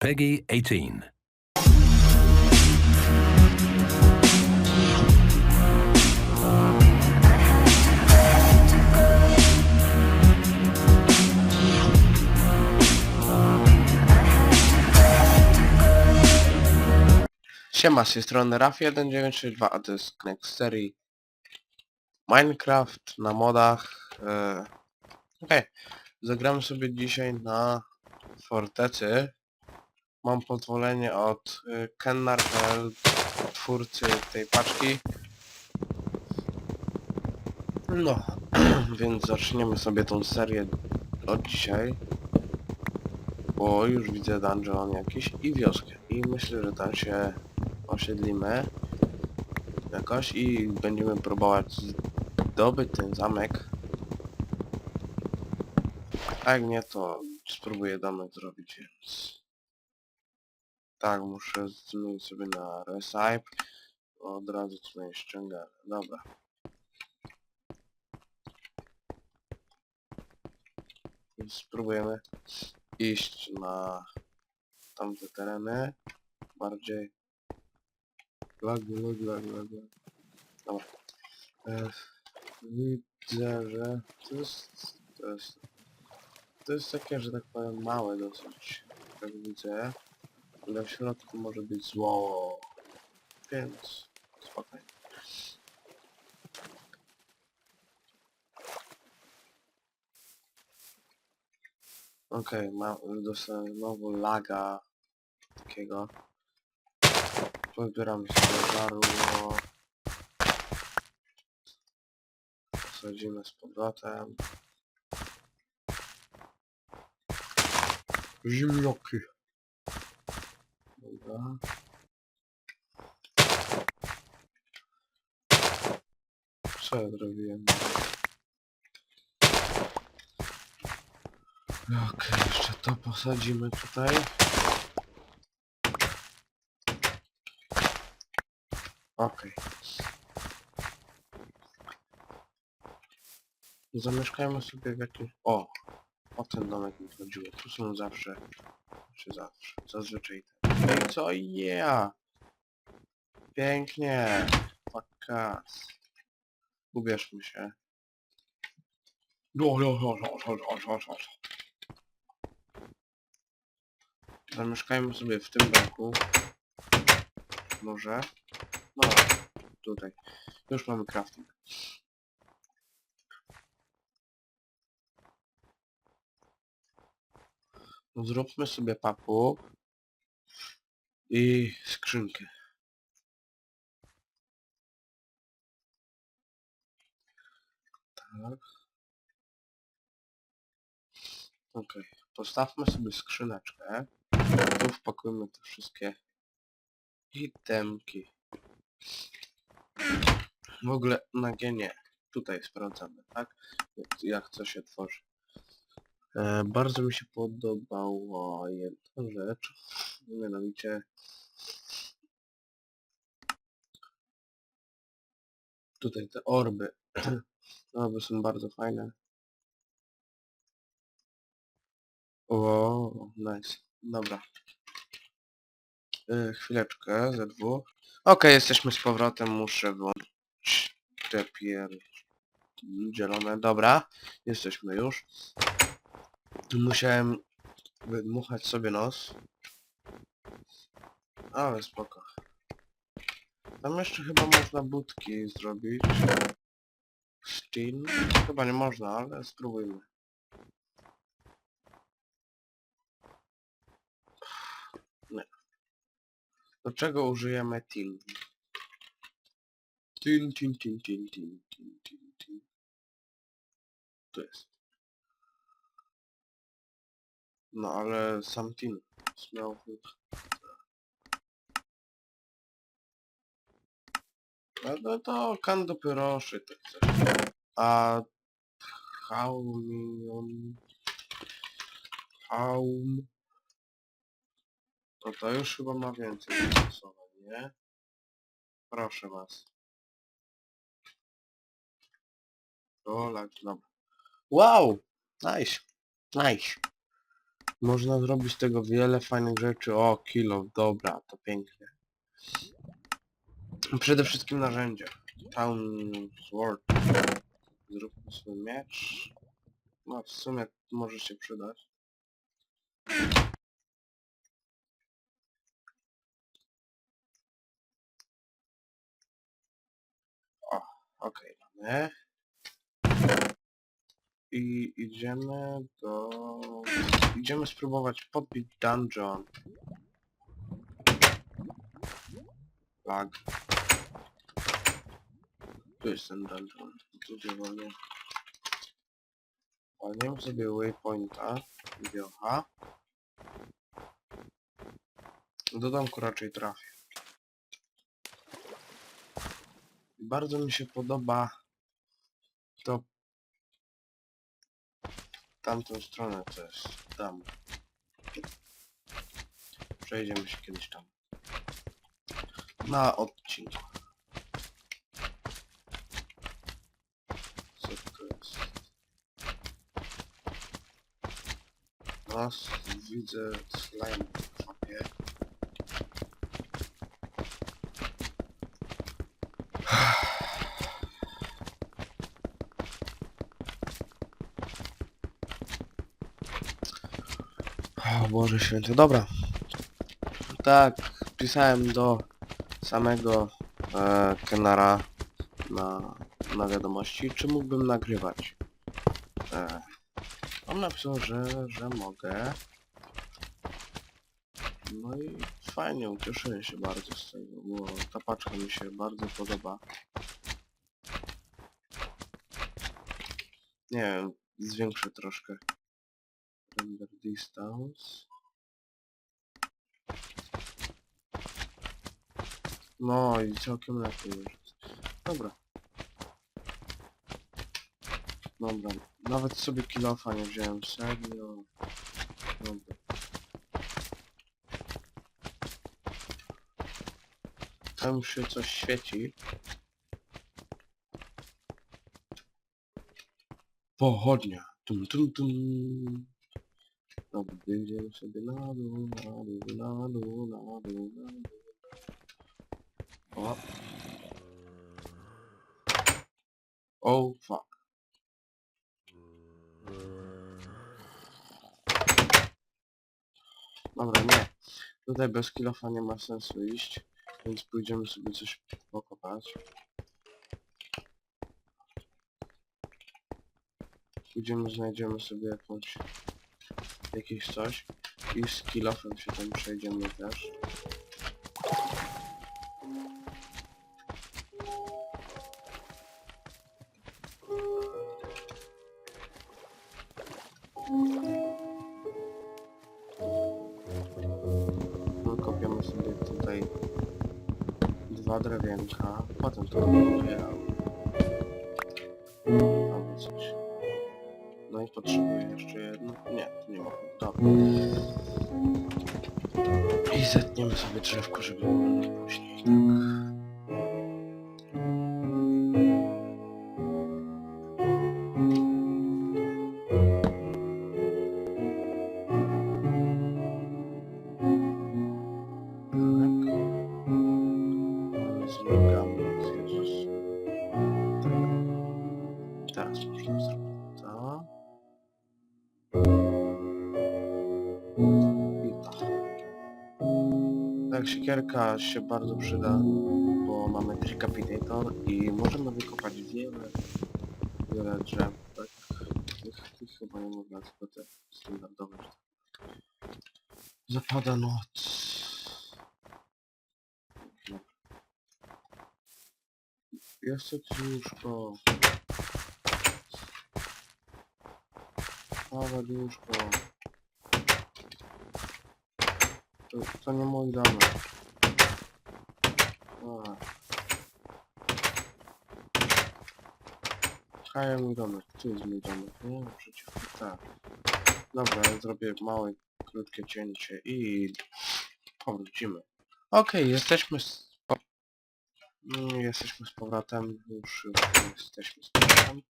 Peggy 18. Siema, z tej strony Raf1962, a to jest Knex serii Minecraft na modach. E... Okej, zagramy sobie dzisiaj na fortecy. Mam pozwolenie od e, Kennar.pl, twórcy tej paczki. No, więc zaczniemy sobie tą serię od dzisiaj. Bo już widzę dungeon jakiś i wioskę. I myślę, że tam się osiedlimy jakoś i będziemy próbować zdobyć ten zamek. A jak nie, to spróbuję domek zrobić, więc... Tak, muszę zmienić sobie na recipe. Od razu tutaj ściągamy. Dobra. Więc spróbujemy iść na tamte tereny. Bardziej Lag, lag, lag, lag, lag. Dobra. E, widzę, że to jest, to jest... To jest takie, że tak powiem, małe dosyć. Jak widzę. Ale w środku może być zło. Więc... Spokojnie. Okej, okay, dostałem znowu laga takiego. Pozbieramy sobie żarło. Posadzimy z powrotem. Zimnoki. Dobra. Co ja zrobiłem? Okej, jeszcze to posadzimy tutaj. Okej. Zamieszkajmy sobie w jakimś... O! O ten domek mi chodziło. Tu są zawsze... Czy zawsze? Zazwyczaj te. Ej, co? Yeah! Pięknie! Fakas. Ubierzmy się. Do, do, do, do, do, do, do. Zamieszkajmy sobie w tym bloku. Może. No, tutaj. Już mamy crafting. No, zróbmy sobie papu i skrzynkę. Tak. Okej, postawmy sobie skrzyneczkę. Tu wpakujmy te wszystkie itemki. W ogóle na genie tutaj sprawdzamy, tak? Jak, jak co się tworzy. E, bardzo mi się podobała jedna rzecz, mianowicie tutaj te orby. Orby są bardzo fajne. O, nice. Dobra. E, chwileczkę, ze dwóch. Okej, jesteśmy z powrotem, muszę włączyć te pier... zielone, dobra, jesteśmy już. Musiałem wydmuchać sobie nos. Ale spoko. Tam jeszcze chyba można budki zrobić. Steam? Chyba nie można, ale spróbujmy. Nie. Do czego użyjemy tin? Tin, tin, tin, tin, tin, tin, tin. To jest. No ale sam tin miał być. No, no to kan dopiero szytek coś. A haumion... Haum... To to już chyba ma więcej zastosowań, nie? Proszę was. O, tak, dobra. Wow! Nice! Nice! Można zrobić z tego wiele fajnych rzeczy. O, kilo, dobra, to pięknie. Przede wszystkim narzędzia. Town Sword. Zróbmy sobie miecz. No, w sumie może się przydać. O, okej, mamy. I idziemy do... Idziemy spróbować podbić dungeon. Lag. Tu jest ten dungeon. Gdzie wolnie. Walniemy sobie waypointa. Wiocha. Do domku raczej trafię. Bardzo mi się podoba to tamtą stronę jest tam. Przejdziemy się kiedyś tam. Na odcinku. Co to jest? Raz widzę slime w kwapie. O Boże święty, dobra. Tak, pisałem do samego e, Kenara na, na wiadomości, czy mógłbym nagrywać. E, on napisał, że, że mogę. No i fajnie, ucieszyłem się bardzo z tego, bo ta paczka mi się bardzo podoba. Nie wiem, zwiększę troszkę. Distance. No i całkiem lepiej już. jest. Dobra. Dobra. Nawet sobie kilofa nie wziąłem, serio. Dobra. Tam się coś świeci. Pochodnia. Tum tum tum. Wyjdziemy sobie na dół, na dół, na dół, na dół, na dół. O. Oh fuck. Dobra, nie. Tutaj bez kilofa nie ma sensu iść, więc pójdziemy sobie coś pokopać. Pójdziemy, znajdziemy sobie jakąś jakieś coś i z kilofem się tam przejdziemy też. No, kopiemy sobie tutaj dwa drewienka, potem to robię. Potrzebuję jeszcze jedno. Nie, tu nie ma. Dobra. I zetniemy sobie drzewko, żeby było później. Tak. Siekierka się bardzo przyda, bo mamy Decapitator i możemy wykopać wiele, wiele drzew, tak? Tych, tych chyba nie można, te standardowe. Zapada noc. Jakieś łóżko. Małe łóżko. To, to nie mój domek. Haja mój domek. Tu jest mój domek. Nie, przeciwko tak. Dobra, ja zrobię małe, krótkie cięcie i powrócimy. Okej, jesteśmy z... Mm, Jesteśmy z powrotem. Już, już jesteśmy z powrotem.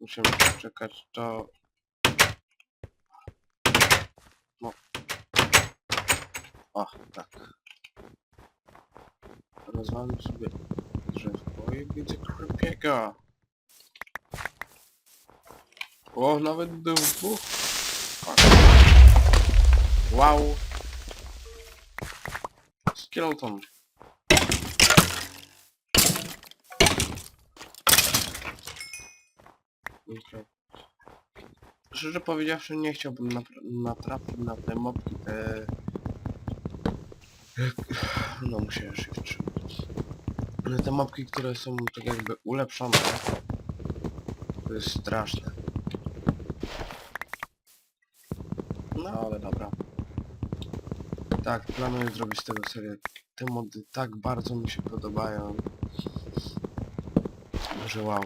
Musimy czekać do No. O, tak. Rozwalim sobie drzewko i widzę krepiego. O, nawet dwóch. Tak. Wow. Skeleton. Okej. Szczerze powiedziawszy, nie chciałbym napra- natrafić na te mopki, te... No, musiałem się wstrzymać. Ale te mopki, które są tak jakby ulepszone, to jest straszne. No, ale dobra. Tak, planuję zrobić z tego serię. Te mody tak bardzo mi się podobają. Że wow.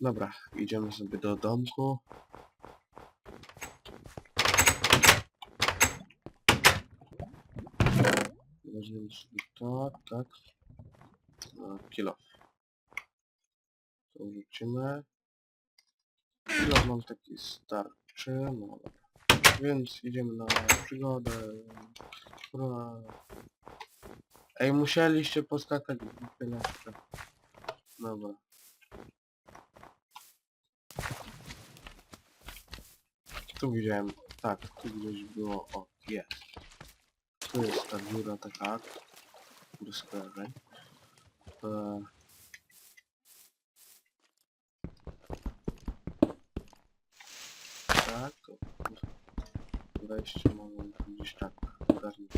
Dobra, idziemy sobie do domku. Weźmiemy to, tak. Kilo. To wrzucimy. Kilo mam taki starczy, no dobra. Więc idziemy na przygodę. Ura. Ej, musieliście poskakać w tyle. Dobra. Tu widziałem, tak, tu gdzieś było, o, jest. Tu jest ta dziura taka, do skojarzeń. E... Tak, wejście mamy gdzieś tak ogarnąć.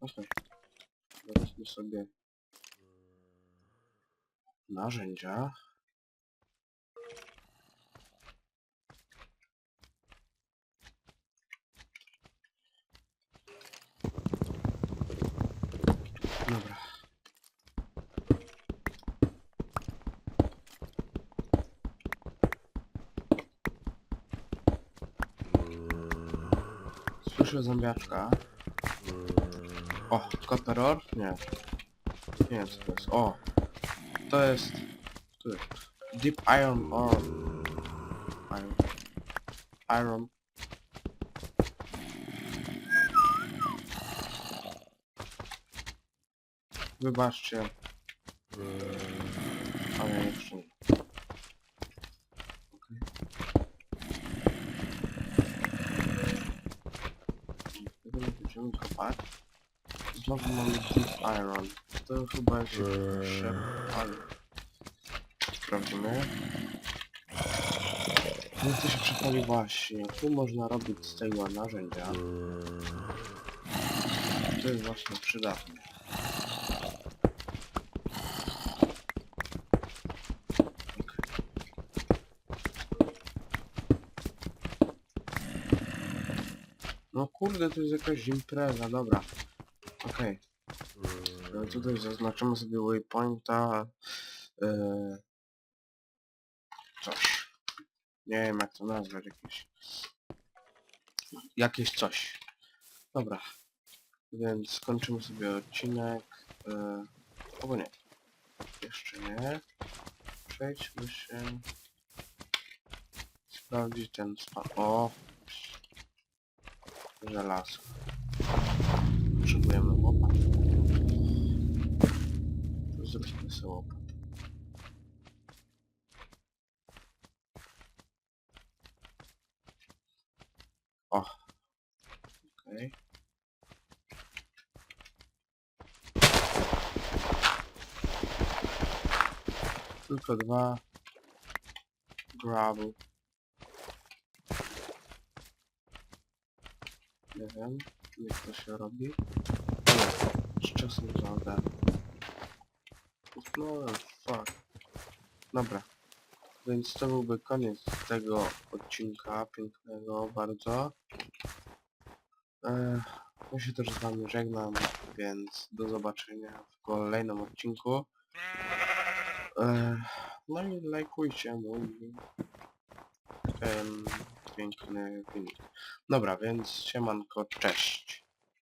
Okej. Weźmy sobie narzędzia. Dobra. Słyszę zombiaczka. O, Copperor? Nie. Nie co to jest. O! To jest... Jest... Deep Iron Ore. Iron. Iron. Wybaczcie. Ale jeszcze. Tego nie będziemy kopać. Znowu mamy Deep Iron. To chyba się przepali. Sprawdzimy. No to się przepali właśnie. Tu można robić z tego narzędzia. To jest właśnie przydatne. Okej. No kurde, to jest jakaś impreza, dobra. Okej. Okay. Tutaj zaznaczymy sobie waypointa. Yy, coś. Nie wiem jak to nazwać, jakieś... Jakieś coś. Dobra. Więc skończymy sobie odcinek. Yy, albo nie. Jeszcze nie. Przejdźmy się. Sprawdzić ten spa. O! Żelazo. Potrzebujemy łopat. Zróbmy sobie łopat. O! Okej. Tylko dwa. Gravel. Nie wiem, jak to się robi. Z czasem to ogarnę. No, fuck. Dobra. Więc to byłby koniec tego odcinka pięknego bardzo. Ech, ja się też z wami żegnam, więc do zobaczenia w kolejnym odcinku. No i lajkujcie mój piękny filmik. Dobra, więc siemanko, cześć.